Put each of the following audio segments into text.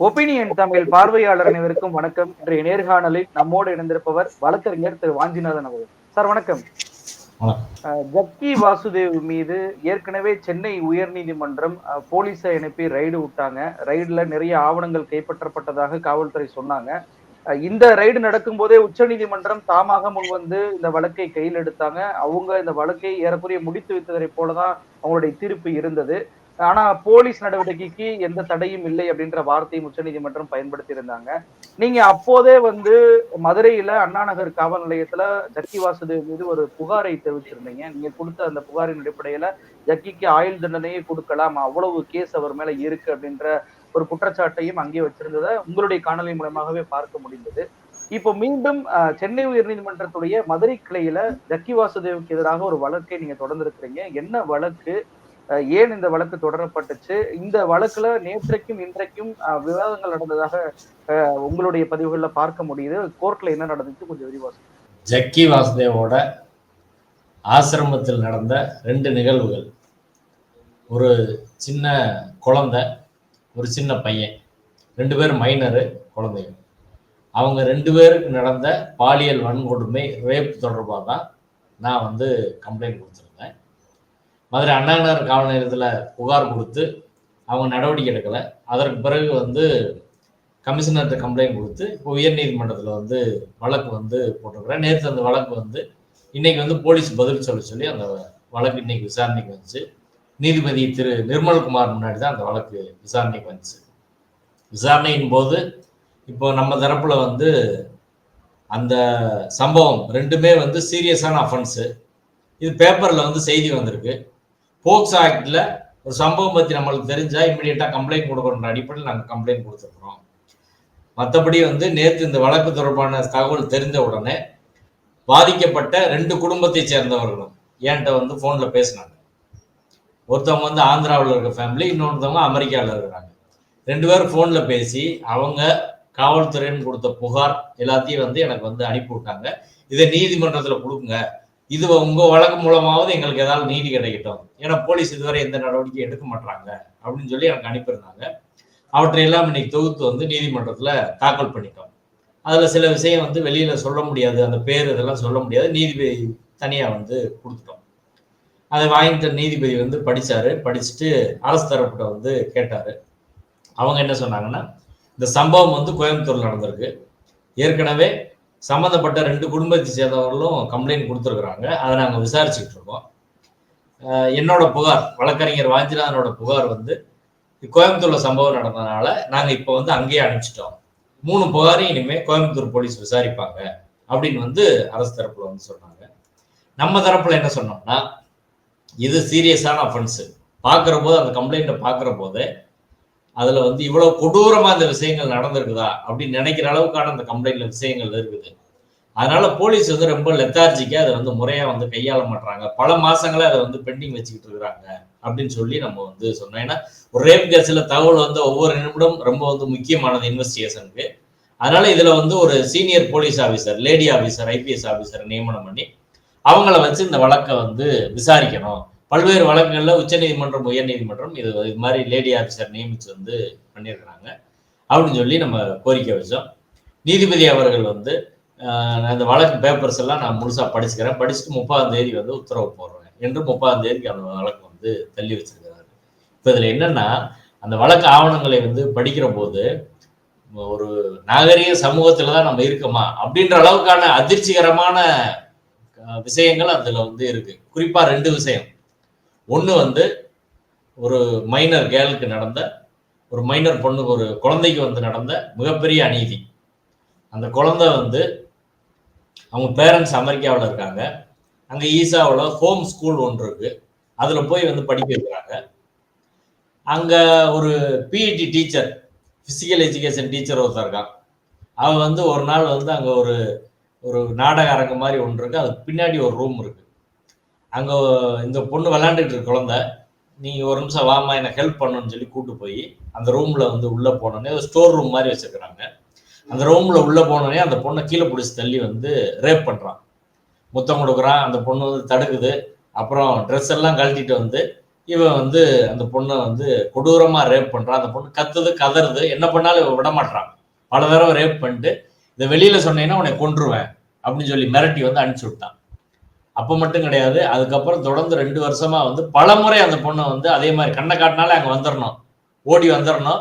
Opinion Tamil பார்வையாளர் அனைவருக்கும் வணக்கம். இன்றைய நேர்காணலில் நம்மோடு இணைந்திருப்பவர் வழக்கறிஞர் திரு வாஞ்சிநாதன் அவர்கள். சார் வணக்கம். ஜக்கி வாசுதேவ் மீது ஏற்கனவே சென்னை உயர்நீதிமன்றம் அஹ், போலீஸை அனுப்பி ரைடு விட்டாங்க. ரைடுல நிறைய ஆவணங்கள் கைப்பற்றப்பட்டதாக காவல்துறை சொன்னாங்க. இந்த ரைடு நடக்கும் போதே உச்சநீதிமன்றம் தாமாக முன்வந்து இந்த வழக்கை கையில் எடுத்தாங்க. அவங்க இந்த வழக்கை ஏறக்குறைய முடித்து வைத்ததை போலதான் அவங்களுடைய தீர்ப்பு இருந்தது. ஆனா போலீஸ் நடவடிக்கைக்கு எந்த தடையும் இல்லை அப்படின்ற வார்த்தையும் உச்சநீதிமன்றம் பயன்படுத்தி இருந்தாங்க நீங்க அப்போதே வந்து மதுரையில அண்ணா நகர் காவல் நிலையத்துல ஜக்கி வாசுதேவ் மீது ஒரு புகாரை தெரிவிச்சிருந்தீங்க. நீங்க கொடுத்த அந்த புகாரின் அடிப்படையில ஜக்கிக்கு ஆயுள் தண்டனையே கொடுக்கலாம். அவ்வளவு கேஸ் அவர் மேல இருக்கு அப்படின்ற ஒரு குற்றச்சாட்டையும் அங்கே வச்சிருந்ததை உங்களுடைய காணொலி மூலமாகவே பார்க்க முடிந்தது. இப்போ மீண்டும் சென்னை உயர்நீதிமன்றத்துடைய மதுரை கிளையில ஜக்கி வாசுதேவுக்கு எதிராக ஒரு வழக்கை நீங்க தொடர்ந்து இருக்கிறீங்க என்ன வழக்கு? ஏன் இந்த வழக்கு தொடரப்பட்டுச்சு? இந்த வழக்குல நேற்றைக்கும் இன்றைக்கும் விவாதங்கள் நடந்ததாக உங்களுடைய பதிவுகள்ல பார்க்க முடியுது. கோர்ட்ல என்ன நடந்துச்சு? கொஞ்சம் விரிவா ஜக்கி வாசுதேவோட ஆசிரமத்தில் நடந்த ரெண்டு நிகழ்வுகள். ஒரு சின்ன குழந்தை ஒரு சின்ன பையன். ரெண்டு பேரும் மைனரு குழந்தைங்க அவங்க ரெண்டு பேருக்கு நடந்த பாலியல் வன்கொடுமை ரேப் தொடர்பாக தான் நான் வந்து கம்ப்ளைண்ட் கொடுத்துருந்தேன். மதுரை அண்ணாநகர் காவல் நிலையத்தில் புகார் கொடுத்து அவங்க நடவடிக்கை எடுக்கலை. அதற்கு பிறகு வந்து கமிஷனர்கிட்ட கம்ப்ளைண்ட் கொடுத்து இப்போ உயர்நீதிமன்றத்தில் வந்து வழக்கு வந்து போட்டிருக்கிறேன் நேற்று அந்த வழக்கு வந்து இன்னைக்கு வந்து போலீஸ் பதில் சொல்ல சொல்லி அந்த வழக்கு இன்னைக்கு விசாரணைக்கு வந்துச்சு. நீதிபதி திரு நிர்மல்குமார் முன்னாடி தான் அந்த வழக்கு விசாரணைக்கு வந்துச்சு. விசாரணையின் போது இப்போ நம்ம தரப்புல வந்து அந்த சம்பவம் ரெண்டுமே வந்து சீரியஸான அஃபென்ஸு இது பேப்பரில் வந்து செய்தி வந்திருக்கு. போக்ஸ் ஆக்டில் ஒரு சம்பவம் பற்றி நம்மளுக்கு தெரிஞ்சால் இம்மிடியட்டாக கம்ப்ளைண்ட் கொடுக்கணுன்ற அடிப்படையில் நாங்கள் கம்ப்ளைண்ட் கொடுத்துருக்குறோம். மற்றபடி வந்து நேற்று இந்த வழக்கு தொடர்பான தகவல் தெரிஞ்ச உடனே பாதிக்கப்பட்ட ரெண்டு குடும்பத்தை சேர்ந்தவர்களும் என்கிட்ட வந்து ஃபோனில் பேசினாங்க. ஒருத்தவங்க வந்து ஆந்திராவில் இருக்க ஃபேமிலி இன்னொருத்தவங்க அமெரிக்காவில் இருக்கிறாங்க. ரெண்டு பேரும் ஃபோனில் பேசி அவங்க காவல்துறைன்னு கொடுத்த புகார் எல்லாத்தையும் வந்து எனக்கு வந்து அனுப்பி விட்டாங்க இதை நீதிமன்றத்தில் கொடுக்குங்க இது உங்க வழக்கு மூலமாவது எங்களுக்கு ஏதாவது நீதி கிடைக்கட்டும். ஏன்னா போலீஸ் இதுவரை எந்த நடவடிக்கையும் எடுக்க மாட்டாங்க அப்படின்னு சொல்லி எனக்கு அனுப்பியிருந்தாங்க. அவற்றையெல்லாம் இன்னைக்கு தொகுத்து வந்து நீதிமன்றத்தில் தாக்கல் பண்ணிட்டோம். அதில் சில விஷயம் வந்து வெளியில சொல்ல முடியாது. அந்த பேர் இதெல்லாம் சொல்ல முடியாது. நீதிபதி தனியாக வந்து கொடுத்துட்டோம். அதை வாங்கிட்ட நீதிபதி வந்து படிச்சாரு. படிச்சுட்டு அரசு தரப்பிட்ட வந்து கேட்டாரு. அவங்க என்ன சொன்னாங்கன்னா இந்த சம்பவம் வந்து கோயம்புத்தூர் நடந்திருக்கு. ஏற்கனவே சம்மந்தப்பட்ட ரெண்டு குடும்பத்தை சேர்ந்தவர்களும் கம்ப்ளைண்ட் கொடுத்துருக்குறாங்க. அதை நாங்கள் விசாரிச்சுக்கிட்டு இருக்கோம். என்னோட புகார் வழக்கறிஞர் வாஞ்சிநாதனோட புகார் வந்து கோயம்புத்தூர்ல சம்பவம் நடந்ததுனால நாங்கள் இப்போ வந்து அங்கேயே அனுப்பிச்சிட்டோம். மூணு புகாரையும் இனிமேல் கோயம்புத்தூர் போலீஸ் விசாரிப்பாங்க அப்படின்னு வந்து அரசு தரப்புல வந்து சொன்னாங்க. நம்ம தரப்புல என்ன சொன்னோம்னா இது சீரியஸான அஃபென்ஸ் பார்க்குற போது அந்த கம்ப்ளைண்ட்டை பார்க்குற போது அதுல வந்து இவ்வளவு கொடூரமா இந்த விஷயங்கள் நடந்திருக்குதா அப்படின்னு நினைக்கிற அளவுக்கான அந்த கம்ப்ளைண்ட்ல விஷயங்கள் இருக்குது. அதனால போலீஸ் வந்து ரொம்ப லெத்தார்ஜிக்கா அதை வந்து முறையா வந்து கையாள மாட்டாங்க பல மாசங்களா அதை வந்து பெண்டிங் வச்சுக்கிட்டு இருக்கிறாங்க அப்படின்னு சொல்லி நம்ம வந்து சொன்னோம். ஏன்னா ஒரு ரேப் கேஸ்ல தகவல் வந்து ஒவ்வொரு நிமிடம் ரொம்ப வந்து முக்கியமானது இன்வெஸ்டிகேஷனுக்கு அதனால இதுல வந்து ஒரு senior police officer lady officer IPS officer நியமனம் பண்ணி அவங்கள வச்சு இந்த வழக்கை வந்து விசாரிக்கணும். பல்வேறு வழக்குகளில் உச்சநீதிமன்றம் உயர்நீதிமன்றம் இது இது மாதிரி லேடி ஆஃபீஸர் நியமிச்சு வந்து பண்ணியிருக்கிறாங்க. அப்படின்னு சொல்லி நம்ம கோரிக்கை வச்சோம். நீதிபதி அவர்கள் வந்து அந்த நான் வழக்கு பேப்பர்ஸ் எல்லாம் நான் முழுசாக படிச்சுக்கிறேன். படிச்சுட்டு முப்பதாம் தேதி வந்து உத்தரவு போடுறேன். என்று முப்பதாம் தேதிக்கு அந்த வழக்கு வந்து தள்ளி வச்சிருக்கிறாரு. இப்போ இதில் என்னன்னா அந்த வழக்கு ஆவணங்களை வந்து படிக்கிற போது ஒரு நாகரிக சமூகத்துல தான் நம்ம இருக்கோமா? அப்படின்ற அளவுக்கான அதிர்ச்சிகரமான விஷயங்கள் அதுல வந்து இருக்கு. குறிப்பா ரெண்டு விஷயம். ஒன்று வந்து ஒரு மைனர் கேர்ளுக்கு நடந்த ஒரு மைனர் பொண்ணுக்கு ஒரு குழந்தைக்கு வந்து நடந்த மிகப்பெரிய அநீதி. அந்த குழந்தை வந்து அவங்க பேரண்ட்ஸ் அமெரிக்காவில் இருக்காங்க. அங்கே ஈசாவில் ஹோம் ஸ்கூல் ஒன்று இருக்கு. அதில் போய் வந்து படிக்க வைக்கிறாங்க. அங்கே ஒரு PET teacher physical education teacher ஒருத்தர் இருக்கான். அவன் வந்து ஒரு நாள் வந்து அங்கே ஒரு ஒரு நாடக அரங்கு மாதிரி ஒன்று இருக்கு. அதுக்கு பின்னாடி ஒரு ரூம் இருக்கு. அங்கே இந்த பொண்ணு விளாண்டுட்டு இருக்க குழந்தை நீங்கள் ஒரு நிமிஷம் வாமா எனக்கு ஹெல்ப் பண்ணணும்னு சொல்லி கூட்டு போய் அந்த ரூமில் வந்து உள்ளே போனோடனே ஒரு ஸ்டோர் ரூம் மாதிரி வச்சுருக்குறாங்க. அந்த ரூமில் உள்ளே போனோடனே அந்த பொண்ணை கீழே பிடிச்சி தள்ளி வந்து ரேப் பண்ணுறான் முத்தம் கொடுக்குறான் அந்த பொண்ணு வந்து தடுக்குது. அப்புறம் ட்ரெஸ் எல்லாம் கழட்டிட்டு வந்து இவன் வந்து அந்த பொண்ணை வந்து கொடூரமாக ரேப் பண்ணுறான் அந்த பொண்ணு கத்துது கதறுது. என்ன பண்ணாலும் இவன் விட மாட்றான். பல தடவை ரேப் பண்ணிட்டு இதை வெளியில் சொன்னீங்கன்னா உன்னை கொன்றுவேன் அப்படின்னு சொல்லி மிரட்டி வந்து அனுப்பிச்சு விட்டான். அப்போ மட்டும் கிடையாது. அதுக்கப்புறம் தொடர்ந்து ரெண்டு வருஷமா வந்து பல முறை அந்த பொண்ணை வந்து அதே மாதிரி கண்ணை காட்டினாலே அங்கே வந்துடணும் ஓடி வந்துடணும்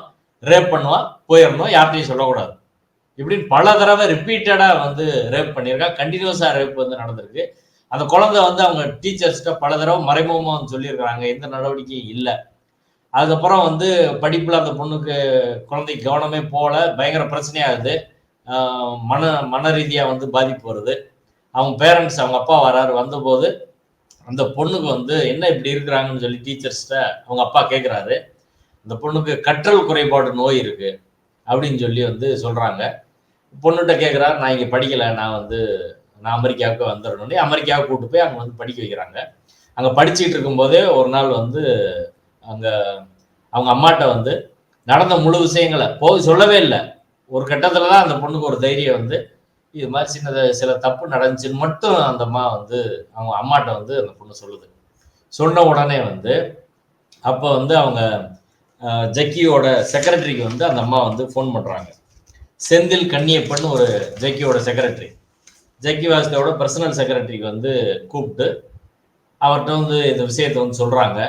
ரேப் பண்ணுவான் போயிடணும் யார்கிட்டையும் சொல்லக்கூடாது. இப்படின்னு பல தடவை ரிப்பீட்டடாக வந்து ரேப் பண்ணியிருக்கான் கண்டினியூஸாக ரேப் வந்து நடந்திருக்கு. அந்த குழந்தை வந்து அவங்க டீச்சர்ஸ்கிட்ட பல தடவை மறைமுகமாக வந்து சொல்லியிருக்கிறாங்க. எந்த நடவடிக்கையும் இல்லை. அதுக்கப்புறம் வந்து படிப்பில் அந்த பொண்ணுக்கு குழந்தைக்கு கவனமே போகல. பயங்கர பிரச்சனையாகுது மன மன ரீதியாக வந்து பாதிப்பு வருது. அவங்க பேரண்ட்ஸ் அவங்க அப்பா வராரு வந்தபோது அந்த பொண்ணுக்கு வந்து என்ன இப்படி இருக்கிறாங்கன்னு சொல்லி டீச்சர்ஸ்கிட்ட அவங்க அப்பா கேட்குறாரு அந்த பொண்ணுக்கு கற்றல் குறைபாடு நோய் இருக்கு அப்படின்னு சொல்லி வந்து சொல்றாங்க. பொண்ணுகிட்ட கேட்குறாரு நான் இங்கே படிக்கலை நான் வந்து நான் அமெரிக்காவுக்கு வந்துடணும்னே அமெரிக்காவுக்கு கூட்டு போய் அங்கே வந்து படிக்க வைக்கிறாங்க. அங்கே படிச்சுட்டு இருக்கும்போதே ஒரு நாள் வந்து அங்கே அவங்க அம்மாட்ட வந்து நடந்த முழு விஷயங்களை போய் சொல்லவே இல்லை. ஒரு கட்டத்தில் தான் அந்த பொண்ணுக்கு ஒரு தைரியம் வந்து இது மாதிரி சின்ன சில தப்பு நடந்துச்சுன்னு மட்டும் அந்த அம்மா வந்து அவங்க அம்மாட்ட வந்து அந்த பொண்ணு சொல்லுது. சொன்ன உடனே வந்து அப்போ வந்து அவங்க ஜக்கியோட செக்ரட்டரிக்கு வந்து அந்த அம்மா வந்து ஃபோன் பண்ணுறாங்க செந்தில் கண்ணியப்பன் ஒரு ஜக்கியோட செக்ரட்டரி. ஜக்கி வாசுதேவோட பர்சனல் செக்ரட்டரிக்கு வந்து கூப்பிட்டு அவர்கிட்ட வந்து இந்த விஷயத்தை வந்து சொல்கிறாங்க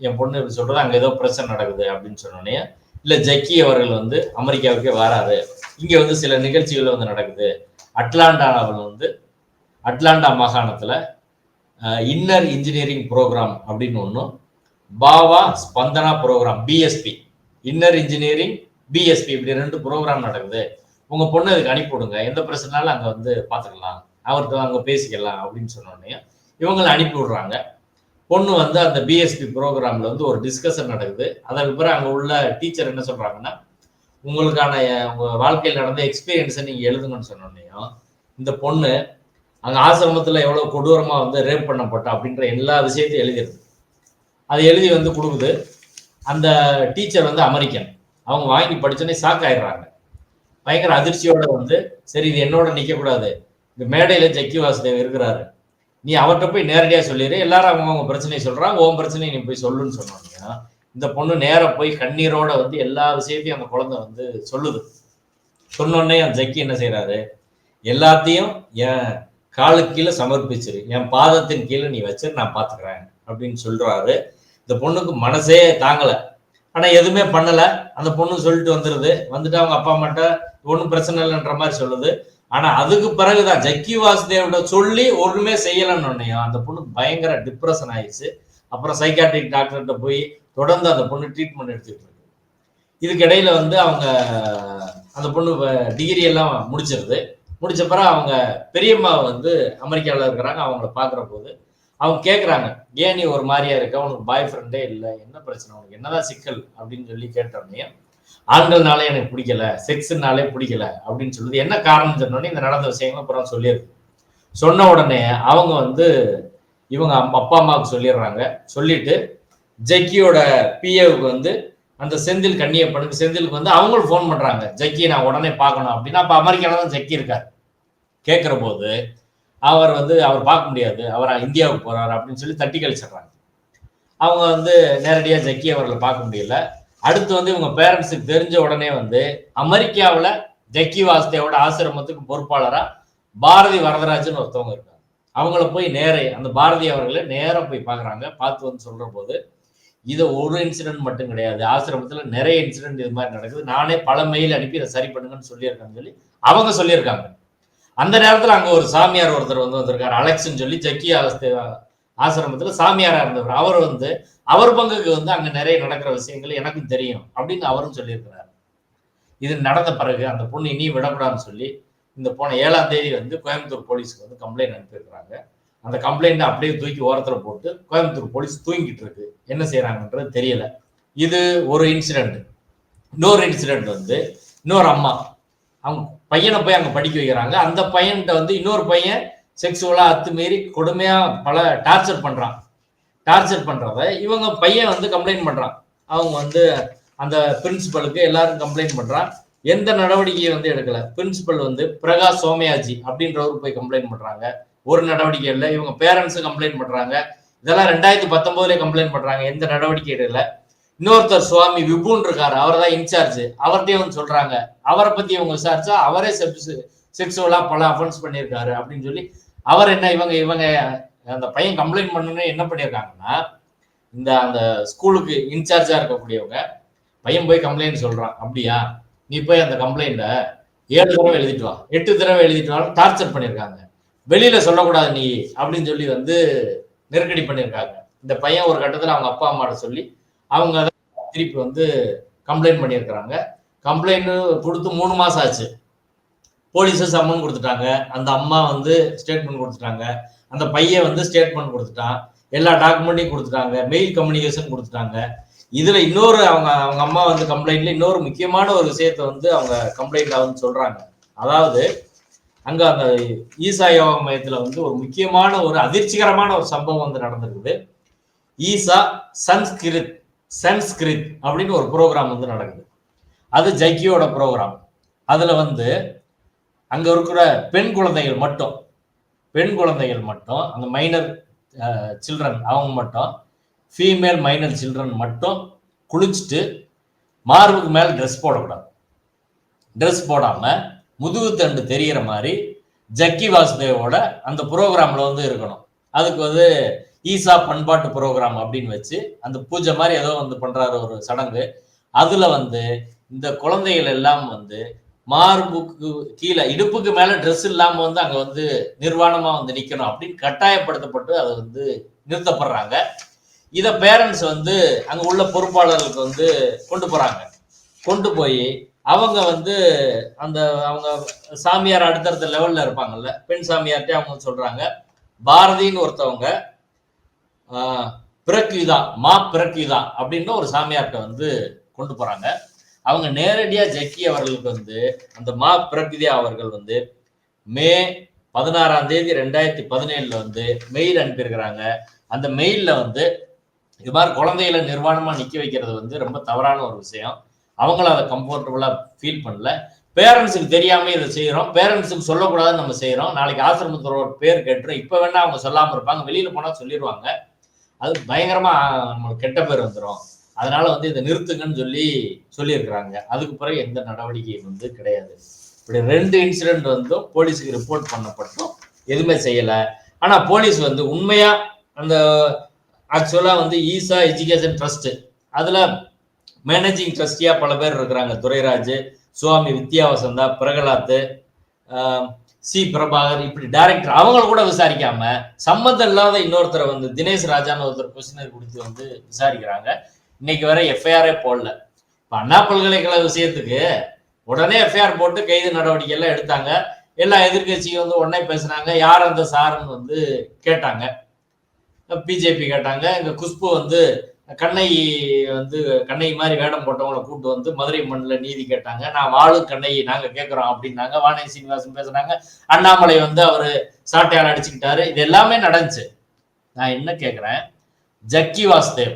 என் பொண்ணு இப்படி சொல்கிறது அங்கே ஏதோ பிரச்சனை நடக்குது அப்படின்னு சொன்னோடனே இல்லை ஜக்கி அவர்கள் வந்து அமெரிக்காவுக்கே வராரு இங்கே வந்து சில நிகழ்ச்சிகள் வந்து நடக்குது. அட்லாண்டாவில் வந்து அட்லாண்டா மாகாணத்தில் இன்னர் இன்ஜினியரிங் ப்ரோக்ராம் அப்படின்னு ஒன்றும் Bhava Spandana program PSP inner engineering PSP இப்படி ரெண்டு ப்ரோக்ராம் நடக்குது. உங்கள் பொண்ணு அதுக்கு அனுப்பிவிடுங்க. எந்த பிரச்சனைனாலும் அங்கே வந்து பார்த்துக்கலாம் அவர்கிட்ட அங்கே பேசிக்கலாம் அப்படின்னு சொன்னோடனே இவங்களை அனுப்பி விடுறாங்க பொண்ணு வந்து அந்த பிஎஸ்பி ப்ரோக்ராமில் வந்து ஒரு டிஸ்கஷன் நடக்குது. அதற்கு பிறகு அங்கே உள்ள டீச்சர் என்ன சொல்கிறாங்கன்னா உங்களுக்கான உங்கள் உங்க வாழ்க்கையில் நடந்த எக்ஸ்பீரியன்ஸை நீங்கள் எழுதுங்கன்னு சொன்னோன்னையும் இந்த பொண்ணு அங்கே ஆசிரமத்தில் எவ்வளோ கொடூரமாக வந்து ரேப் பண்ணப்பட்ட அப்படின்ற எல்லா விஷயத்தையும் எழுதிடுது அதை எழுதி வந்து கொடுக்குது. அந்த டீச்சர் வந்து அமெரிக்கன். அவங்க வாங்கி படிச்சோன்னே ஷாக் ஆயிடுறாங்க. பயங்கர அதிர்ச்சியோட வந்து சரி இது என்னோட நிற்கக்கூடாது இந்த மேடையில் ஜக்கி வாசுதேவ் இருக்கிறாரு. நீ அவர்கிட்ட போய் நேரடியாக சொல்லிடு எல்லாரும் அவங்க அவங்க பிரச்சனையை சொல்றாங்க. உன் பிரச்சனையை நீ போய் சொல்லுன்னு சொன்னோன்னே இந்த பொண்ணு நேராக போய் கண்ணீரோட வந்து எல்லா விஷயத்தையும் அந்த குழந்தை வந்து சொல்லுது. சொன்னோடனே அந்த ஜக்கி என்ன செய்கிறாரு எல்லாத்தையும் என் காலுக்கு கீழே சமர்ப்பிச்சிரு என் பாதத்தின் கீழே நீ வச்சு நான் பாத்துக்கிறேன் அப்படின்னு சொல்றாரு. இந்த பொண்ணுக்கு மனசே தாங்கல. ஆனா எதுவுமே பண்ணல. அந்த பொண்ணு சொல்லிட்டு வந்துருது. வந்துட்டு அவங்க அப்பா அம்மாட்ட ஒன்றும் பிரச்சனை இல்லைன்ற மாதிரி சொல்லுது. ஆனா அதுக்கு பிறகுதான் ஜக்கி வாசுதேவோட சொல்லி ஒண்ணுமே செய்யலன்னு ஒன்னையும் அந்த பொண்ணு பயங்கர டிப்ரெஷன் ஆயிடுச்சு. அப்புறம் சைக்காட்ரிக் டாக்டர்கிட்ட போய் தொடர்ந்து அந்த பொண்ணு ட்ரீட்மெண்ட் எடுத்துக்கிட்டு இருக்கு. இதுக்கு இடையில வந்து அவங்க அந்த பொண்ணு டிகிரி எல்லாம் முடிச்சிருது. முடிச்ச பிறகு அவங்க பெரியம்மா வந்து அமெரிக்காவில் இருக்கிறாங்க. அவங்கள பார்க்குற போது அவங்க கேட்குறாங்க ஏன் நீ ஒரு மாதிரியா இருக்க? உனக்கு பாய் ஃப்ரெண்டே இல்லை. என்ன பிரச்சனை? உனக்கு என்னதான் சிக்கல்? அப்படின்னு சொல்லி கேட்டோடனே ஆண்கள்னாலே எனக்கு பிடிக்கல. செக்ஸ்னாலே பிடிக்கல. அப்படின்னு சொல்லுது. என்ன காரணம் சொன்னோடனே இந்த நடந்த விஷயங்கள் அப்புறம் சொல்லியிருக்கு சொன்ன உடனே அவங்க வந்து இவங்க அம்மா- அப்பா அம்மாவுக்கு சொல்லிடுறாங்க. சொல்லிட்டு ஜக்கியோட பிஏவுக்கு வந்து அந்த செந்தில் கண்ணியப்பனுக்கு செந்திலுக்கு வந்து அவங்களும் ஃபோன் பண்றாங்க. ஜக்கியை நான் உடனே பார்க்கணும் அப்படின்னா. அப்ப அமெரிக்கால தான் ஜக்கி இருக்கார். கேட்குற போது அவர் வந்து அவர் பார்க்க முடியாது. அவர் இந்தியாவுக்கு போகிறார் அப்படின்னு சொல்லி தட்டி கழிச்சிடுறாங்க. அவங்க வந்து நேரடியாக ஜக்கி அவர்களை பார்க்க முடியல. அடுத்து வந்து இவங்க பேரண்ட்ஸுக்கு தெரிஞ்ச உடனே வந்து அமெரிக்காவில் ஜக்கி வாஸ்தேவோட ஆசிரமத்துக்கு பொறுப்பாளராக பாரதி வரதராஜன் ஒருத்தவங்க இருக்காங்க. அவங்கள போய் நேரே அந்த பாரதி அவர்களை நேராக போய் பார்க்குறாங்க. பார்த்து வந்து சொல்கிற போது இது ஒரு இன்சிடென்ட் மட்டும் கிடையாது. ஆசிரமத்தில் நிறைய இன்சிடென்ட் இது மாதிரி நடக்குது. நானே பல மெயில் அனுப்பி இதை சரி பண்ணுங்கன்னு சொல்லியிருக்காங்கன்னு சொல்லி அவங்க சொல்லியிருக்காங்க. அந்த நேரத்தில் அங்கே ஒரு சாமியார் ஒருத்தர் வந்து வந்திருக்காரு. அலெக்ஸ்ன்னு சொல்லி ஜக்கி ஆஸ்தே- ஆசிரமத்தில் சாமியாராக இருந்தவர். அவர் வந்து அவர் பங்குக்கு வந்து அங்கே நிறைய நடக்கிற விஷயங்கள் எனக்கும் தெரியும் அப்படின்னு அவரும் சொல்லியிருக்கிறார். இது நடந்த பிறகு அந்த பொண்ணு இனியும் விடக்கூடாதுன்னு சொல்லி இந்த போன ஏழாம் தேதி வந்து கோயம்புத்தூர் போலீஸ்க்கு வந்து கம்ப்ளைண்ட் அனுப்பியிருக்கிறாங்க. அந்த கம்ப்ளைண்ட் அப்படியே தூக்கி ஓரத்தில் போட்டு கோயம்புத்தூர் போலீஸ் தூங்கிட்டு இருக்கு. என்ன செய்யறாங்கன்றது தெரியல. இது ஒரு இன்சிடென்ட் இன்னொரு இன்சிடென்ட் வந்து இன்னொரு அம்மா. அவங்க பையனை போய் அங்க படிக்க வைக்கிறாங்க. அந்த பையன்கிட்ட வந்து இன்னொரு பையன் செக்ஸுவலா அத்துமீறி கொடுமையா பல டார்ச்சர் பண்றான். டார்ச்சர் பண்றத இவங்க பையன் வந்து கம்ப்ளைண்ட் பண்றான். அவங்க வந்து அந்த பிரின்சிபலுக்கு எல்லாரும் கம்ப்ளைண்ட் பண்றான். எந்த நடவடிக்கையும் வந்து எடுக்கல. பிரின்சிபல் வந்து பிரகாஷ் சோமயாஜி அப்படின்றவர் போய் கம்ப்ளைண்ட் பண்றாங்க. ஒரு நடவடிக்கை இல்லை. இவங்க பேரண்ட்ஸும் கம்ப்ளைண்ட் பண்றாங்க. இதெல்லாம் ரெண்டாயிரத்தி பத்தொம்போதுலேயே கம்ப்ளைண்ட் பண்றாங்க. எந்த நடவடிக்கை இல்லை இன்னொருத்தர் சுவாமி விபுன் இருக்காரு. அவர் தான் இன்சார்ஜ் அவர்கிட்டயே வந்து சொல்றாங்க. அவரை பத்தி இவங்க விசாரிச்சா அவரே செக்ஸுவலா பல அஃபென்ஸ் பண்ணியிருக்காரு அப்படின்னு சொல்லி அவர் என்ன இவங்க இவங்க அந்த பையன் கம்ப்ளைண்ட் பண்ணணும் என்ன பண்ணியிருக்காங்கன்னா இந்த அந்த ஸ்கூலுக்கு இன்சார்ஜா இருக்கக்கூடியவங்க பையன் போய் கம்ப்ளைண்ட் சொல்றான். அப்படியா? நீ போய் அந்த கம்ப்ளைண்ட ஏழு தடவை எழுதிட்டு வா. எட்டு தடவை எழுதிட்டு வா டார்ச்சர் பண்ணியிருக்காங்க. வெளியில சொல்லக்கூடாது நீ அப்படின்னு சொல்லி வந்து நெருக்கடி பண்ணியிருக்காங்க. இந்த பையன் ஒரு கட்டத்தில் அவங்க அப்பா அம்மாட்ட சொல்லி அவங்க அதை திருப்பி வந்து கம்ப்ளைண்ட் பண்ணியிருக்கிறாங்க. கம்ப்ளைண்ட் கொடுத்து மூணு மாசம் ஆச்சு. போலீஸு சம்மன் கொடுத்துட்டாங்க. அந்த அம்மா வந்து ஸ்டேட்மெண்ட் கொடுத்துட்டாங்க. அந்த பையன் வந்து ஸ்டேட்மெண்ட் கொடுத்துட்டான். எல்லா டாக்குமெண்ட்டையும் கொடுத்துட்டாங்க. மெயில் கம்யூனிகேஷன் கொடுத்துட்டாங்க. இதுல இன்னொரு அவங்க அவங்க அம்மா வந்து கம்ப்ளைண்ட்ல இன்னொரு முக்கியமான ஒரு விஷயத்த வந்து அவங்க கம்ப்ளைண்ட்ல வந்து சொல்றாங்க. அதாவது அங்க அந்த ஈசா யோகா மையத்துல வந்து ஒரு முக்கியமான ஒரு அதிர்ச்சிகரமான ஒரு சம்பவம் வந்து நடந்திருக்குது. ஈசா சன்ஸ்கிருத் சன்ஸ்கிருத் அப்படின்னு ஒரு ப்ரோக்ராம் வந்து நடக்குது. அது ஜக்கியோட ப்ரோக்ராம் அதுல வந்து அங்க இருக்கிற பெண் குழந்தைகள் மட்டும் பெண் குழந்தைகள் மட்டும் அந்த மைனர் சில்ட்ரன் அவங்க மட்டும் ஃபீமேல் மைனர் சில்ட்ரன் மட்டும் குளிச்சுட்டு மார்புக்கு மேல ட்ரெஸ் போடக்கூடாது. ட்ரெஸ் போடாம முதுகு தண்டு தெரிகிற மாதிரி ஜக்கி வாசுதேவோட அந்த ப்ரோக்ராம்ல வந்து இருக்கணும். அதுக்கு வந்து ஈசா பண்பாட்டு ப்ரோக்ராம் அப்படின்னு வச்சு அந்த பூஜை மாதிரி ஏதோ வந்து பண்றாரு ஒரு சடங்கு. அதுல வந்து இந்த குழந்தைகள் எல்லாம் வந்து மார்புக்கு கீழே இடுப்புக்கு மேல ட்ரெஸ் இல்லாம வந்து அங்க வந்து நிர்வாணமா வந்து நிக்கணும் அப்படின்னு கட்டாயப்படுத்தப்பட்டு அதை வந்து நிறுத்தப்படுறாங்க. இதை பேரண்ட்ஸ் வந்து அங்க உள்ள பொறுப்பாளர்களுக்கு வந்து கொண்டு போறாங்க. கொண்டு போய் அவங்க வந்து அந்த அவங்க சாமியார் அடுத்தடுத்த லெவல்ல இருப்பாங்கல்ல. பெண் சாமியார்ட்டே அவங்க சொல்றாங்க. பாரதின்னு ஒருத்தவங்க ஆஹ், பிரக்யுதா மா பிரக்யுதா அப்படின்னு ஒரு சாமியார்கிட்ட வந்து கொண்டு போறாங்க. அவங்க நேரடியா ஜக்கி அவர்களுக்கு வந்து அந்த மா பிரக்யுதா அவர்கள் வந்து மே பதினாறாம் தேதி ரெண்டாயிரத்தி பதினேழுல வந்து மெயில் அனுப்பியிருக்கிறாங்க. அந்த மெயில்ல வந்து இது மாதிரி குழந்தைகளை நிர்வாணமா நிக்க வைக்கிறது வந்து ரொம்ப தவறான ஒரு விஷயம். அவங்களும் அதை கம்ஃபர்டபுளாக ஃபீல் பண்ணல. பேரண்ட்ஸுக்கு தெரியாமல் இதை செய்கிறோம் பேரண்ட்ஸுக்கு சொல்லக்கூடாதுன்னு நம்ம செய்கிறோம் நாளைக்கு ஆசிரமத்தோட ஒரு பேர் கேட்டுரும். இப்போ வேணால் அவங்க சொல்லாமல் இருப்பாங்க. வெளியில் போனால் சொல்லிடுவாங்க அது பயங்கரமாக நம்மளுக்கு கெட்ட பேர் வந்துடும் அதனால வந்து இதை நிறுத்துங்கன்னு சொல்லி சொல்லியிருக்கிறாங்க. அதுக்கு பிறகு எந்த நடவடிக்கையும் வந்து கிடையாது. இப்படி ரெண்டு இன்சிடென்ட் வந்தும் போலீஸுக்கு ரிப்போர்ட் பண்ணப்பட்டும். எதுவுமே செய்யலை. ஆனால் போலீஸ் வந்து உண்மையாக அந்த ஆக்சுவலாக வந்து ஈசா எஜுகேஷன் ட்ரஸ்ட்டு அதில் மேனேஜிங் ட்ரஸ்டியா பல பேர் இருக்கிறாங்க. துரைராஜ் சுவாமி வித்யாவசந்தா பிரகலாத் சி. பிரபாகர் இப்படி டைரக்டர் அவங்கள கூட விசாரிக்காம சம்மந்தம் இல்லாத இன்னொருத்தரை வந்து தினேஷ் ராஜான்னு ஒருத்தர் கொஸ்டினர் கொடுத்து வந்து விசாரிக்கிறாங்க. இன்னைக்கு வரை எஃப்ஐஆரே போடல. இப்ப அண்ணா பல்கலைக்கழக விஷயத்துக்கு உடனே எஃப்ஐஆர் போட்டு கைது நடவடிக்கை எல்லாம் எடுத்தாங்க. எல்லா எதிர்க்கட்சியும் வந்து உடனே பேசுனாங்க. யார் அந்த சாருன்னு வந்து கேட்டாங்க. பிஜேபி கேட்டாங்க. இங்கே குஷ்பு வந்து கண்ணை வந்து கண்ணை மாதிரி வேடம் போட்டவங்களை கூட்டு வந்து மதுரை மண்ணில் நீதி கேட்டாங்க. நான் வாழு கண்ணை நாங்கள் கேட்குறோம் அப்படின்னாங்க. வானதி சீனிவாசன் பேசுனாங்க. அண்ணாமலை வந்து அவர் சாட்டையால் அடிச்சுக்கிட்டாரு. இது எல்லாமே நடந்துச்சு. நான் என்ன கேட்குறேன்? ஜக்கி வாசுதேவ்.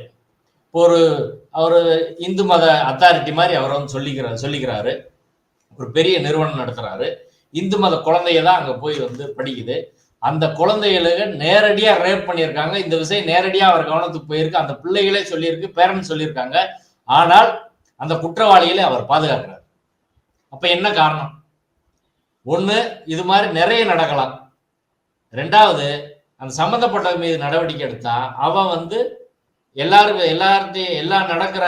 ஒரு அவர் இந்து மத அத்தாரிட்டி மாதிரி அவர் வந்து சொல்லிக்கிறார் சொல்லிக்கிறாரு. ஒரு பெரிய நிறுவனம் நடத்துறாரு. இந்து மத குழந்தைய தான் அங்கே போய் வந்து படிக்குது. அந்த குழந்தைகளுக்கு நேரடியா ரேப் பண்ணியிருக்காங்க. இந்த விஷயம் நேரடியா அவர் கவனத்துக்கு போயிருக்கு. அந்த பிள்ளைகளே சொல்லியிருக்கு பேரண்ட்ஸ் சொல்லியிருக்காங்க. ஆனால் அந்த குற்றவாளிகளை அவர் பாதுகாக்கிறார். அப்ப என்ன காரணம்? ஒண்ணு இது மாதிரி நிறைய நடக்கலாம். ரெண்டாவது அந்த சம்பந்தப்பட்ட மீது நடவடிக்கை எடுத்தா அவன் வந்து எல்லாருக்கும் எல்லார்ட்டையும் எல்லாம் நடக்கிற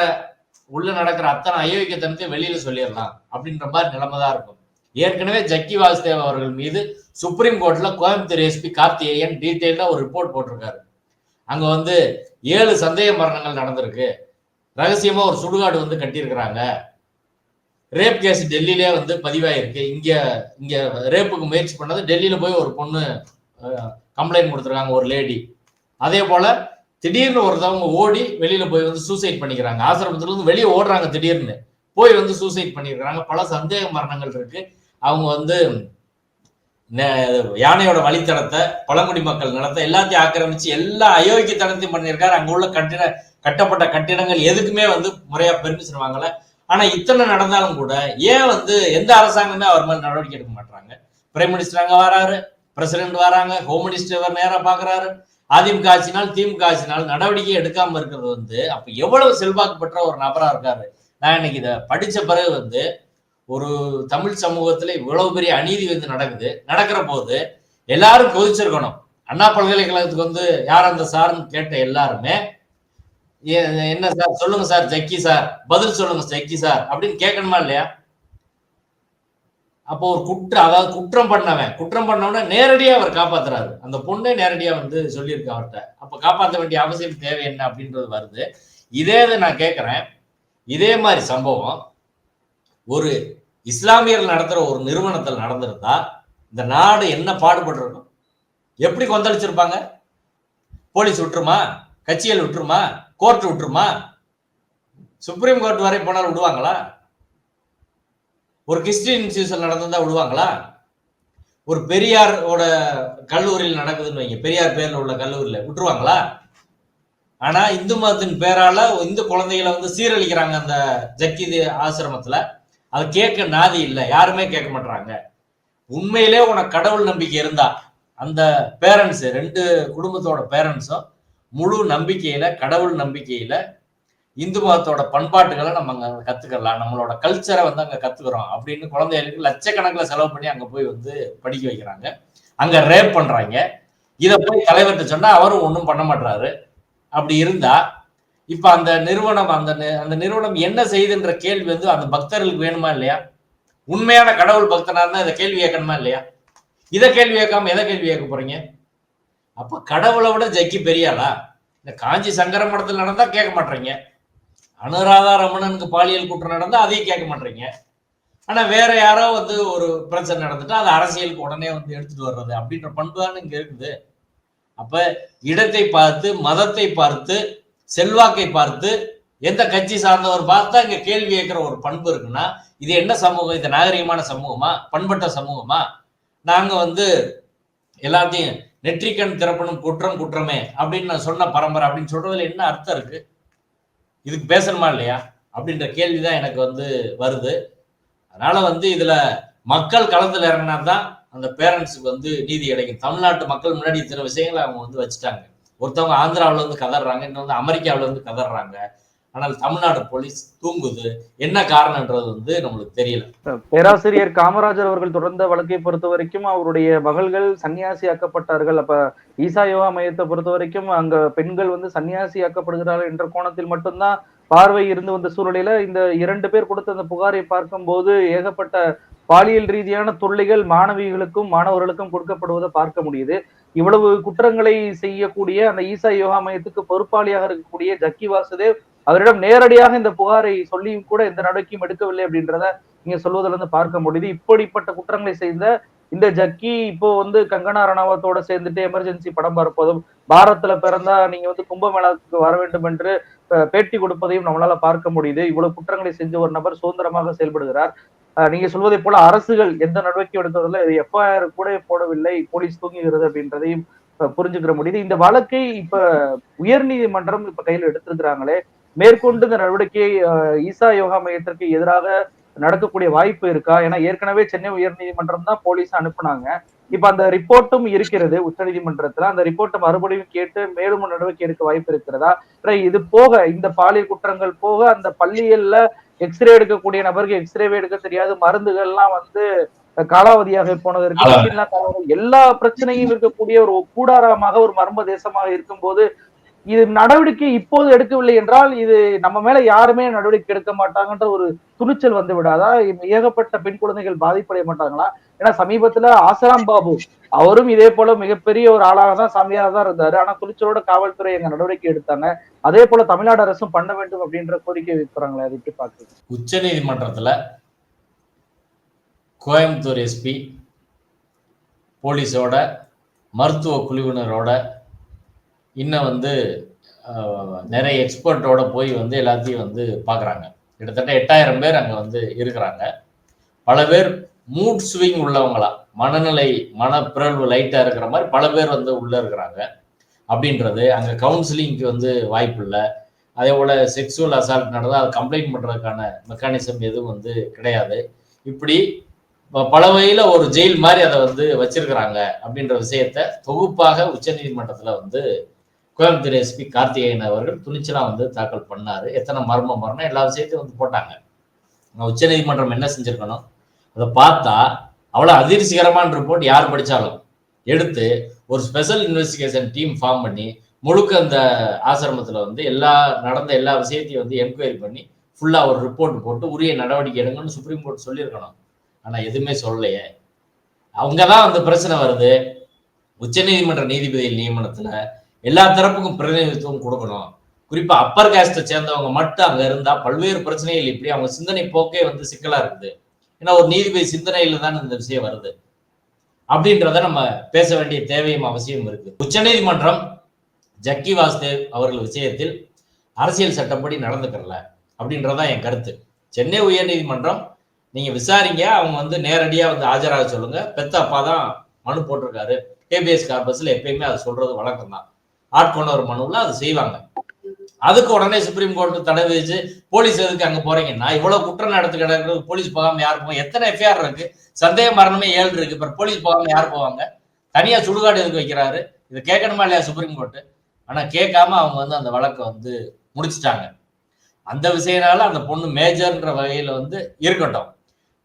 உள்ள நடக்கிற அத்தனை அயோக்கியத்தனத்தையும் வெளியில சொல்லிடலாம் அப்படின்ற மாதிரி நிலைமை தான் இருக்கும். ஏற்கனவே ஜக்கி வாசுதேவ் அவர்கள் மீது சுப்ரீம் கோர்ட்ல கோயம்புத்தூர் எஸ்பி கார்த்திகேயன் டீட்டெயிலா ஒரு ரிப்போர்ட் போட்டிருக்காரு. அங்க வந்து ஏழு சந்தேக மரணங்கள் நடந்திருக்கு. ரகசியமா ஒரு சுடுகாடு வந்து கட்டியிருக்கிறாங்க. ரேப் கேஸ் டெல்லியிலே வந்து பதிவாயிருக்கு. இங்க இங்க ரேப்புக்கு முயற்சி பண்ணது டெல்லியில போய் ஒரு பொண்ணு கம்ப்ளைண்ட் கொடுத்துருக்காங்க ஒரு லேடி அதே போல திடீர்னு ஒருத்தவங்க ஓடி வெளியில போய் வந்து சூசைட் பண்ணிக்கிறாங்க. ஆசிரமத்துல இருந்து வெளியே ஓடுறாங்க திடீர்னு. போய் வந்து சூசைட் பண்ணியிருக்கிறாங்க. பல சந்தேக மரணங்கள் இருக்கு. அவங்க வந்து யானையோட வழித்தடத்தை பழங்குடி மக்கள் நடத்த எல்லாத்தையும் ஆக்கிரமிச்சு எல்லா அயோக்கியத்தனத்தையும் பண்ணியிருக்காரு. அங்க உள்ள கட்டிட கட்டப்பட்ட கட்டிடங்கள் எதுக்குமே வந்து முறையா பெர்மிஷன் வாங்கல ஆனா இத்தனை நடந்தாலும் கூட ஏன் வந்து எந்த அரசாங்கமே அவர் மேல நடவடிக்கை எடுக்க மாட்டாங்க பிரைம் மினிஸ்டர் அங்க வராரு பிரசிடென்ட் வராங்க ஹோம் மினிஸ்டர் இவர் நேரா பாக்குறாரு. அதிமுக ஆட்சினால் திமுக ஆட்சினால் நடவடிக்கை எடுக்காம இருக்கிறது வந்து அப்ப எவ்வளவு செல்வாக்கு பெற்ற ஒரு நபரா இருக்காரு? நான் இன்னைக்கு இதை படிச்ச பிறகு வந்து ஒரு தமிழ் சமூகத்துல இவ்வளவு பெரிய அநீதி வந்து நடக்குது. நடக்கிற போது எல்லாரும் கொதிச்சிருக்கணும். அண்ணா பல்கலைக்கழகத்துக்கு வந்து யார் அந்த சார்னு கேட்ட எல்லாருமே "ஏ- என்ன சார்? சொல்லுங்க சார் ஜக்கி சார். பதில் சொல்லுங்க ஜக்கி சார். அப்படின்னு கேட்கணுமா இல்லையா? அப்போ ஒரு குற்றம் அதாவது குற்றம் பண்ணவன் குற்றம் பண்ணவன நேரடியா அவர் காப்பாத்துறாரு. அந்த பொண்ணே நேரடியா வந்து சொல்லியிருக்கு அவர்கிட்ட அப்ப காப்பாற்ற வேண்டிய அவசியம் தேவை என்ன அப்படின்றது வருது. இதே இதை நான் கேட்கிறேன் இதே மாதிரி சம்பவம். ஒரு இஸ்லாமியர்கள் நடத்துகிற ஒரு நிறுவனத்தில் நடந்திருந்தா இந்த நாடு என்ன பாடுபட்டு இருக்கும் எப்படி கொந்தளிச்சிருப்பாங்க? போலீஸ் விட்டுருமா? கட்சிகள் விட்டுருமா? கோர்ட் விட்டுருமா? சுப்ரீம் கோர்ட் வரை போனால் விடுவாங்களா? ஒரு கிறிஸ்டின் இன்ஸ்டியூஷன் நடந்திருந்தா விடுவாங்களா? ஒரு பெரியாரோட கல்லூரியில் நடக்குதுன்னு வைங்க பெரியார் பேரில் உள்ள கல்லூரியில் விட்டுருவாங்களா? ஆனா இந்து மதத்தின் பேரால இந்து குழந்தைகளை வந்து சீரழிக்கிறாங்க அந்த ஜக்கி ஆசிரமத்துல. அது கேட்க நாதி இல்லை. யாருமே கேட்க மாட்டாங்க உண்மையிலே உனக்கு கடவுள் நம்பிக்கை இருந்தா அந்த பேரண்ட்ஸ் ரெண்டு குடும்பத்தோட பேரண்ட்ஸும் முழு நம்பிக்கையில கடவுள் நம்பிக்கையில இந்து மதத்தோட பண்பாட்டுகளை நம்ம அங்க கத்துக்கலாம் நம்மளோட கல்ச்சரை வந்து அங்க கத்துக்கிறோம் அப்படின்னு குழந்தைகளுக்கு லட்சக்கணக்கில் செலவு பண்ணி அங்க போய் வந்து படிக்க வைக்கிறாங்க. அங்க ரேப் பண்றாங்க. இதை போய் தலைவர்கிட்ட சொன்னா அவரும் ஒன்றும் பண்ண மாட்டாரு அப்படி இருந்தா இப்ப அந்த நிறுவனம் அந்த அந்த நிறுவனம் என்ன செய்யுதுன்ற கேள்வி வந்து அந்த பக்தர்களுக்கு வேணுமா இல்லையா? உண்மையான கடவுள் பக்தனா இருந்தா இதை கேள்வி கேட்கணுமா இல்லையா? இதை கேள்வி கேட்காம எதை கேள்வி கேட்க போறீங்க? அப்ப கடவுளை விட ஜக்கி பெரியாளா இந்த காஞ்சி சங்கர மடத்தில் நடந்தா கேட்க மாட்டீங்க. அனுராதா ரமணனுக்கு பாலியல் குற்றம் நடந்தா அதையும் கேட்க மாட்டீங்க. ஆனா வேற யாரோ வந்து ஒரு பிரச்சனை நடந்துட்டா அது அரசியலுக்கு உடனே வந்து எடுத்துட்டு வர்றது அப்படின்ற பண்பு தானே இங்க இருக்குது. அப்ப இடத்தை பார்த்து மதத்தை பார்த்து செல்வாக்கை பார்த்து எந்த கட்சி சார்ந்தவர் பார்த்தா இங்க கேள்வி கேட்கிற ஒரு பண்பு இருக்குன்னா இது என்ன சமூகம்? இது நாகரிகமான சமூகமா? பண்பட்ட சமூகமா? நாங்க வந்து எல்லாத்தையும் நெற்றிக்கண் திறப்பணும் குற்றம் குற்றமே அப்படின்னு நான் சொன்ன பரம்பரை அப்படின்னு சொல்றதுல என்ன அர்த்தம் இருக்கு? இதுக்கு பேசணுமா இல்லையா? அப்படின்ற கேள்விதான் எனக்கு வந்து வருது. அதனால வந்து இதுல மக்கள் களத்துல இறங்கினா தான் அந்த பேரண்ட்ஸுக்கு வந்து நீதி கிடைக்கும். தமிழ்நாட்டு மக்கள் முன்னாடி இத்தனை விஷயங்களை அவங்க வந்து வச்சுட்டாங்க. ஒருத்தவங்க ஆந்திராவுல இருந்து கதறாங்க இன்னொன்று அமெரிக்காவில இருந்து கதறாங்க. ஆனால் தமிழ்நாடு போலீஸ் தூங்குது. என்ன காரணம்ன்றது வந்து நம்மளுக்கு தெரியல. பேராசிரியர் காமராஜர் அவர்கள் தொடர்ந்த வழக்கை பொறுத்த வரைக்கும் அவருடைய மகள்கள் சன்னியாசியாக்கப்பட்டார்கள். அப்ப ஈசா யோகா மையத்தை பொறுத்த வரைக்கும் அங்க பெண்கள் வந்து சன்னியாசியாக்கப்படுகிறார்கள் என்ற கோணத்தில் மட்டும்தான் பார்வை இருந்து வந்த சூழ்நிலையில இந்த இரண்டு பேர் கொடுத்த அந்த புகாரை பார்க்கும்போது ஏகப்பட்ட பாலியல் ரீதியான தொல்லைகள் மாணவிகளுக்கும் மாணவர்களுக்கும் கொடுக்கப்படுவதை பார்க்க முடியுது. இவ்வளவு குற்றங்களை செய்யக்கூடிய அந்த ஈசா யோகா மையத்துக்கு பொறுப்பாளியாக இருக்கக்கூடிய ஜக்கி வாசுதேவ் அவரிடம் நேரடியாக இந்த புகாரை சொல்லியும் கூட எந்த நடவடிக்கையும் எடுக்கவில்லை அப்படின்றத நீங்க சொல்வதுல இருந்து பார்க்க முடியுது. இப்படிப்பட்ட குற்றங்களை செய்த இந்த ஜக்கி இப்போ வந்து கங்கனா ரணாவத்தோட சேர்ந்துட்டு எமர்ஜென்சி படம் பார்ப்பதும் பாரத்ல பிறந்தா நீங்க வந்து கும்பமேளாவுக்கு வர வேண்டும் என்று பேட்டி கொடுப்பதையும் நம்மளால பார்க்க முடியுது. இவ்வளவு குற்றங்களை செஞ்ச ஒரு நபர் சுதந்திரமாக செயல்படுகிறார். நீங்க சொல்வதை போல அரசுகள் எந்த நடவடிக்கை இது எஃப்ஐஆர் கூட போடவில்லை. போலீஸ் தூங்குகிறது அப்படின்றதையும் புரிஞ்சுக்கிற முடியுது. இந்த வழக்கை இப்ப உயர்நீதிமன்றம் இப்ப கையில் எடுத்திருக்கிறாங்களே மேற்கொண்டு இந்த நடவடிக்கையை ஈசா யோகா மையத்திற்கு எதிராக நடக்கக்கூடிய வாய்ப்பு இருக்கா? ஏன்னா ஏற்கனவே சென்னை உயர்நீதிமன்றம் தான் போலீஸ் அனுப்புனாங்க. இப்ப அந்த ரிப்போர்ட்டும் இருக்கிறது உச்ச நீதிமன்றத்துல. அந்த ரிப்போர்ட்டை மறுபடியும் கேட்டு மேலும் நடவடிக்கை எடுக்க வாய்ப்பு இருக்கிறதா? இது போக இந்த பாலியல் குற்றங்கள் போக அந்த பள்ளிகள்ல எக்ஸ்ரே எடுக்கக்கூடிய நபருக்கு எக்ஸ்ரேவே எடுக்க தெரியாது. மருந்துகள்லாம் வந்து காலாவதியாக. இப்படிலாம் காலாவதி- எல்லா பிரச்சனையும் இருக்கக்கூடிய ஒரு கூடாரமாக ஒரு மர்ம தேசமாக இருக்கும்போது இது நடவடிக்கை இப்போது எடுக்கவில்லை என்றால் இது நம்ம மேல யாருமே நடவடிக்கை எடுக்க மாட்டாங்கன்ற ஒரு துணிச்சல் வந்து விடாதா? ஏகப்பட்ட பெண் குழந்தைகள் பாதிப்படைய மாட்டாங்களா? ஏன்னா சமீபத்துல ஆசராம் பாபு அவரும் இதே போல மிகப்பெரிய ஒரு ஆளாக தான் சாமியாரா தான் இருந்தாரு. ஆனா துணிச்சலோட காவல்துறை எங்க நடவடிக்கை எடுத்தாங்க. அதே போல தமிழ்நாடு அரசும் பண்ண வேண்டும் அப்படின்ற கோரிக்கை வைக்கிறாங்களே அதை எப்படி பாக்குறீங்க உச்ச நீதிமன்றத்துல கோயம்புத்தூர் எஸ்பி போலீஸோட மருத்துவ குழுவினரோட இன்னும் வந்து நிறைய எக்ஸ்பர்ட்டோட போய் வந்து எல்லாத்தையும் வந்து பார்க்குறாங்க. கிட்டத்தட்ட எட்டாயிரம் பேர் அங்கே வந்து இருக்கிறாங்க. பல பேர் மூட் ஸ்விங் உள்ளவங்களா? மனநிலை மனப்பிறழ்வு லைட்டாக இருக்கிற மாதிரி பல பேர் வந்து உள்ளே இருக்கிறாங்க. அப்படின்றது அங்கே கவுன்சிலிங்க்கு வந்து வாய்ப்பு இல்லை. அதே போல் செக்ஸுவல் அசால்ட் நடந்தால் அதை கம்ப்ளைண்ட் பண்ணுறதுக்கான மெக்கானிசம் எதுவும் வந்து கிடையாது. இப்படி பல வகையில ஒரு ஜெயில் மாதிரி அதை வந்து வச்சிருக்கிறாங்க அப்படின்ற விஷயத்த தொகுப்பாக உச்சநீதிமன்றத்தில் வந்து கோயம்புத்தூர் எஸ்பி கார்த்திகேயன் அவர்கள் துணிச்சலா வந்து தாக்கல் பண்ணாரு. எத்தனை மர்மம் மரணம் எல்லா விஷயத்தையும் வந்து போட்டாங்க. ஆனா உச்சநீதிமன்றம் என்ன செஞ்சிருக்கணும்? அதை பார்த்தா அவ்வளோ அதிர்ச்சிகரமான ரிப்போர்ட் யார் படித்தாலும் எடுத்து ஒரு ஸ்பெஷல் இன்வெஸ்டிகேஷன் டீம் ஃபார்ம் பண்ணி முழுக்க அந்த ஆசிரமத்தில் வந்து எல்லா நடந்த எல்லா விஷயத்தையும் வந்து என்கொயரி பண்ணி ஃபுல்லாக ஒரு ரிப்போர்ட் போட்டு உரிய நடவடிக்கை எடுங்கன்னு சுப்ரீம் கோர்ட் சொல்லியிருக்கணும். ஆனால் எதுவுமே சொல்லலையே. அவங்க தான் அந்த பிரச்சனை வருது. உச்சநீதிமன்ற நீதிபதி நியமனத்தில் எல்லா தரப்புக்கும் பிரதிநிதித்துவம் கொடுக்கணும். குறிப்பாக அப்பர் காஸ்ட்டை சேர்ந்தவங்க மட்டும் அங்கே இருந்தால் பல்வேறு பிரச்சனைகள் இப்படி அவங்க சிந்தனை போக்கே வந்து சிக்கலாக இருக்குது. ஏன்னா ஒரு நீதிபதி சிந்தனையில தான் இந்த விஷயம் வருது. அப்படின்றத நம்ம பேச வேண்டிய தேவையும் அவசியம் இருக்கு. உச்சநீதிமன்றம் ஜக்கி வாசுதேவ் அவர்கள் விஷயத்தில் அரசியல் சட்டப்படி நடந்துக்கல அப்படின்றதான் என் கருத்து. சென்னை உயர்நீதிமன்றம் நீங்க விசாரிங்க அவங்க வந்து நேரடியா வந்து ஆஜராக சொல்லுங்க. பெத்த அப்பா தான் மனு போட்டிருக்காரு. ஏபிஎஸ் கார்பஸ்ல எப்பயுமே அது சொல்றது வழக்கம் தான் ஆட்கொணர் மனுவில் அது செய்வாங்க. அதுக்கு உடனே சுப்ரீம் கோர்ட் தடை விதிச்சு போலீஸ் எதுக்கு அங்க போறீங்கன்னா இவ்வளவு குற்றம் நடத்து கிடக்கிறது போலீஸ் போகாம யார் போவோம் எத்தனை எஃப்ஐஆர் இருக்கு? சந்தேக மரணமே ஏழு இருக்கு. இப்ப போலீஸ் போகாம யார் போவாங்க? தனியா சுடுகாடு எதுக்கு வைக்கிறாரு? இதை கேட்கணுமா இல்லையா சுப்ரீம் கோர்ட் ஆனா கேட்காம அவங்க வந்து அந்த வழக்கை வந்து முடிச்சிட்டாங்க. அந்த விஷயனால அந்த பொண்ணு மேஜர்ன்ற வகையில வந்து இருக்கட்டும்.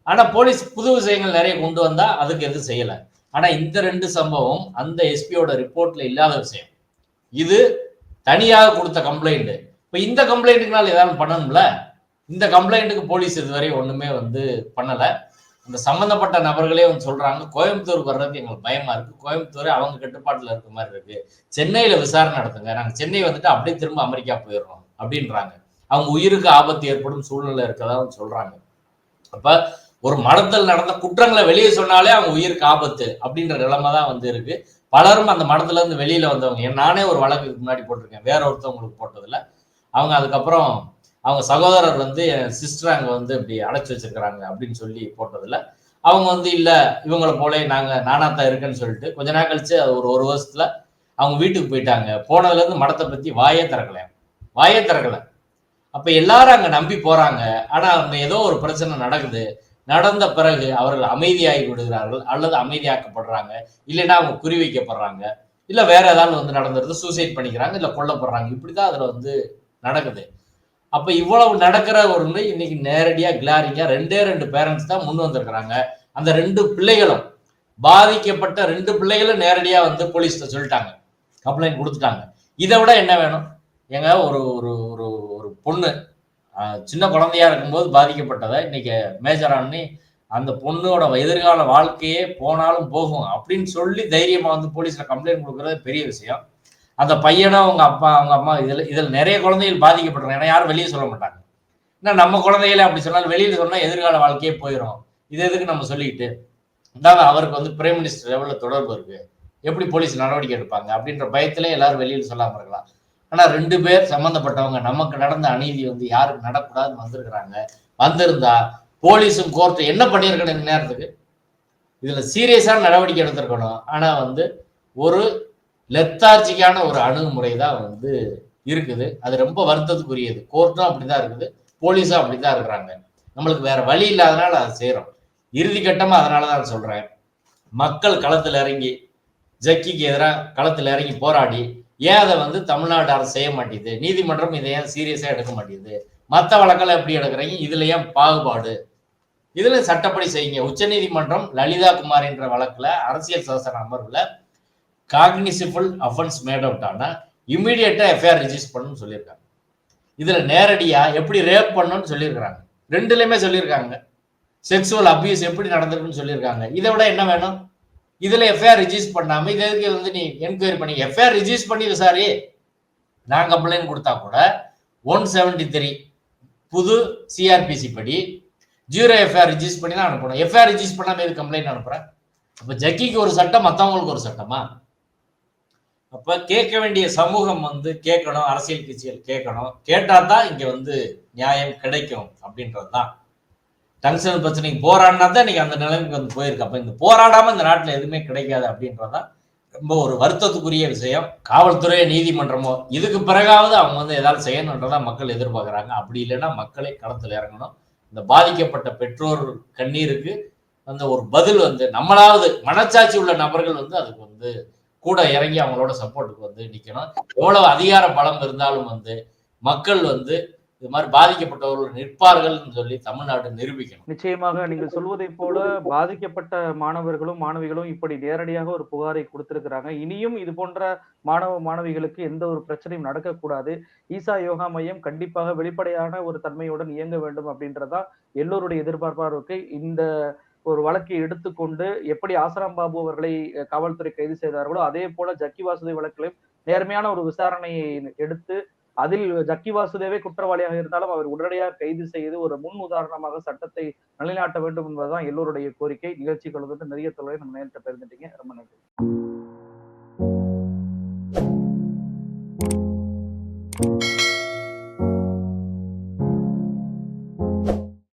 ஆனா போலீஸ் புது விஷயங்கள் நிறைய கொண்டு வந்தா அதுக்கு எதுவும் செய்யல? ஆனா இந்த ரெண்டு சம்பவம் அந்த எஸ்பியோட ரிப்போர்ட்ல இல்லாத விஷயம். இது தனியாக கொடுத்த கம்ப்ளைண்ட் இப்போ இந்த கம்ப்ளைண்ட்டுக்குனால ஏதாவது பண்ணணும்ல? இந்த கம்ப்ளைண்ட்டுக்கு போலீஸ் இதுவரை ஒன்றுமே வந்து பண்ணலை. அந்த சம்மந்தப்பட்ட நபர்களே வந்து சொல்றாங்க கோயம்புத்தூர் வர்றதுக்கு எங்களுக்கு பயமா இருக்கு. கோயம்புத்தூர் அவங்க கட்டுப்பாட்டில் இருக்க மாதிரி இருக்கு. சென்னையில விசாரணை நடத்துங்க. நாங்கள் சென்னை வந்துட்டு அப்படியே திரும்ப அமெரிக்கா போயிடுறோம் அப்படின்றாங்க. அவங்க உயிருக்கு ஆபத்து ஏற்படும் சூழ்நிலை இருக்கதா சொல்றாங்க. அப்ப ஒரு மடத்தில் நடந்த குற்றங்களை வெளியே சொன்னாலே அவங்க உயிருக்கு ஆபத்து அப்படின்ற நிலைமை தான் வந்து இருக்கு. பலரும் அந்த மடத்துல இருந்து வெளியில வந்தவங்க. நானே ஒரு வழக்குக்கு முன்னாடி போட்டிருக்கேன். வேற ஒருத்தவங்களுக்கு போட்டதுல அவங்க அதுக்கப்புறம் அவங்க சகோதரர் வந்து என் சிஸ்டர் அங்க வந்து இப்படி அடைச்சு வச்சிருக்கிறாங்க அப்படின்னு சொல்லி போட்டதுல அவங்க வந்து இல்ல இவங்களை போல நாங்க நானாத்தான் இருக்கேன்னு சொல்லிட்டு கொஞ்ச நாள் கழிச்சு அது ஒரு ஒரு வருஷத்துல அவங்க வீட்டுக்கு போயிட்டாங்க. போனதுல இருந்து மடத்தை பத்தி வாயே திறக்கல. வாயே திறக்கல. அப்ப எல்லாரும் அங்க நம்பி போறாங்க. ஆனா அவங்க ஏதோ ஒரு பிரச்சனை நடக்குது. நடந்த பிறகு அவர்கள் அமைதியாகி விடுகிறார்கள் அல்லது அமைதியாக்கப்படுறாங்க இல்லைன்னா அவங்க குறி வைக்கப்படுறாங்க இல்ல வேற ஏதாவது வந்து நடந்துருது சூசைட் பண்ணிக்கிறாங்க இல்ல கொல்லப்படுறாங்க. இப்படிதான் அதுல வந்து நடக்குது. அப்ப இவ்வளவு நடக்கிற ஒரு முறை இன்னைக்கு நேரடியா கிளாரிங்கா ரெண்டே ரெண்டு பேரண்ட்ஸ் தான் முன் வந்திருக்கிறாங்க. அந்த ரெண்டு பிள்ளைகளும் பாதிக்கப்பட்ட ரெண்டு பிள்ளைகளும் நேரடியா வந்து போலீஸ்ல சொல்லிட்டாங்க. கம்ப்ளைண்ட் கொடுத்துட்டாங்க. இதை விட என்ன வேணும்? எங்க ஒரு ஒரு ஒரு ஒரு பொண்ணு சின்ன குழந்தையா இருக்கும்போது பாதிக்கப்பட்டதை இன்னைக்கு மேஜர் அந்த பொண்ணோட எதிர்கால வாழ்க்கையே போனாலும் போகும் அப்படின்னு சொல்லி தைரியமா வந்து போலீஸ்ல கம்ப்ளைண்ட் கொடுக்கறது பெரிய விஷயம். அந்த பையனும் அவங்க அப்பா அவங்க அம்மா இதுல இதில் நிறைய குழந்தைகள் பாதிக்கப்படுறாங்க ஏன்னா யாரும் வெளியே சொல்ல மாட்டாங்க. ஏன்னா நம்ம குழந்தைகளே அப்படி சொன்னாலும் வெளியில சொன்னா எதிர்கால வாழ்க்கையே போயிடும் இது எதுக்கு நம்ம சொல்லிக்கிட்டு? இந்தாங்க அவருக்கு வந்து பிரைம் மினிஸ்டர் லெவலில் தொடர்பு இருக்கு. எப்படி போலீஸ் நடவடிக்கை எடுப்பாங்க அப்படின்ற பயத்திலே எல்லாரும் வெளியில் சொல்லாம இருக்கலாம். ஆனா ரெண்டு பேர் சம்பந்தப்பட்டவங்க நமக்கு நடந்த அநீதி வந்து யாருக்கு நடக்கூடாதுன்னு வந்திருக்கிறாங்க. வந்திருந்தா போலீஸும் கோர்ட்டு என்ன பண்ணியிருக்கணும் நேரத்துக்கு? இதுல சீரியஸான நடவடிக்கை எடுத்திருக்கணும். ஆனா வந்து ஒரு லெத்தார்ஜிக்கான ஒரு அணுகுமுறை தான் வந்து இருக்குது. அது ரொம்ப வருத்தத்துக்குரியது. கோர்ட்டும் அப்படிதான் இருக்குது. போலீஸும் அப்படிதான் இருக்கிறாங்க. நம்மளுக்கு வேற வழி இல்லாதனால அதை செய்யறோம். இறுதி கட்டமா அதனால தான் சொல்றேன். மக்கள் களத்துல இறங்கி ஜக்கிக்கு எதிராக களத்துல இறங்கி போராடி ஏன் அதை வந்து தமிழ்நாடு அரசு செய்ய மாட்டேங்குது? நீதிமன்றம் இதை ஏன் சீரியஸாக எடுக்க மாட்டேங்குது? மற்ற வழக்கெல்லாம் எப்படி எடுக்கிறீங்க? இதில் ஏன் பாகுபாடு? இதில் சட்டப்படி செய்யுங்க. உச்சநீதிமன்றம் லலிதா குமார் என்ற வழக்கில் அரசியல் சாசன அமர்வில் காக்னிசிபிள் அஃபென்ஸ் மேட் அவுட் ஆனால் இம்மிடியட்டா எஃப்ஐஆர் ரிஜிஸ்டர் பண்ணணும்னு சொல்லியிருக்காங்க. இதில் நேரடியாக எப்படி ரேப் பண்ணணும்னு சொல்லியிருக்கிறாங்க. ரெண்டுலேயுமே சொல்லியிருக்காங்க. செக்ஸுவல் அபியூஸ் எப்படி நடந்திருக்குன்னு சொல்லியிருக்காங்க. இதை விட என்ன வேணும்? இதுல எஃப்ஐஆர் ரிஜிஸ்டர் பண்ணாம இது எதுக்கு வந்து நீ என்கொயரி பண்ணி? எஃப்ஐஆர் ரிஜிஸ்டர் பண்ணி விசாரி. நான் கம்ப்ளைண்ட் கொடுத்தா கூட ஒன் செவன்டி த்ரீ புது சிஆர்பிசி படி ஜீரோ எஃப்ஐஆர் ரிஜிஸ்டர் பண்ணி தான் அனுப்பணும். எஃப்ஐஆர் ரிஜிஸ்டர் பண்ணாம எது கம்ப்ளைண்ட் அனுப்புறேன் அப்ப ஜக்கிக்கு ஒரு சட்டம் மத்தவங்களுக்கு ஒரு சட்டமா? அப்ப கேட்க வேண்டிய சமூகம் வந்து கேட்கணும் அரசியல் கட்சிகள் கேட்கணும். கேட்டாதான் இங்க வந்து நியாயம் கிடைக்கும் அப்படின்றது தான் டங்ஸ்டன் பிரச்சனைக்கு போராடினா தான் இன்னைக்கு அந்த நிலைமைக்கு வந்து போயிருக்கு. அப்போ இந்த போராடாமல் இந்த நாட்டில் எதுவுமே கிடைக்காது அப்படின்றதான் ரொம்ப ஒரு வருத்தத்துக்குரிய விஷயம். காவல்துறை நீதிமன்றமோ இதுக்கு பிறகாவது அவங்க வந்து ஏதாவது செய்யணுன்றதா மக்கள் எதிர்பார்க்குறாங்க. அப்படி இல்லைன்னா மக்களை களத்தில் இறங்கணும். இந்த பாதிக்கப்பட்ட பெற்றோர் கண்ணீருக்கு அந்த ஒரு பதில் வந்து நம்மளாவது மனச்சாட்சி உள்ள நபர்கள் வந்து அதுக்கு வந்து கூட இறங்கி அவங்களோட சப்போர்ட்டுக்கு வந்து நிற்கணும் எவ்வளவு அதிகார பலம் இருந்தாலும் வந்து மக்கள் வந்து இது மாதிரி பாதிக்கப்பட்டவர்கள் நிற்பார்கள் சொல்லி தமிழ்நாடு நிரூபிக்கணும். நிச்சயமாக நீங்கள் சொல்வதை போல பாதிக்கப்பட்ட மாணவர்களும் மாணவிகளும் இப்படி நேரடியாக ஒரு புகாரை கொடுத்திருக்கிறாங்க. இனியும் இது போன்ற மாணவ மாணவிகளுக்கு எந்த ஒரு பிரச்சனையும் நடக்கக்கூடாது. ஈசா யோகா மையம் கண்டிப்பாக வெளிப்படையான ஒரு தன்மையுடன் இயங்க வேண்டும் அப்படின்றதா எல்லோருடைய எதிர்பார்ப்பா இருக்கு. இந்த ஒரு வழக்கை எடுத்துக்கொண்டு எப்படி ஆசராம் பாபு அவர்களை காவல்துறை கைது செய்தார்களோ அதே போல ஜக்கி வாசுதேவ் வழக்கிலும் நேர்மையான ஒரு விசாரணையை எடுத்து அதில் ஜக்கி வாசுதேவே குற்றவாளியாக இருந்தாலும் அவர் உடனடியாக கைது செய்து ஒரு முன் உதாரணமாக சட்டத்தை நிலைநாட்ட வேண்டும் என்பதுதான் எல்லோருடைய கோரிக்கை. நிகழ்ச்சி கலந்துட்டு நிறைய தொழிலை நம்ம நேரிட்ட பகிர்ந்துட்டீங்க. ரொம்ப நன்றி.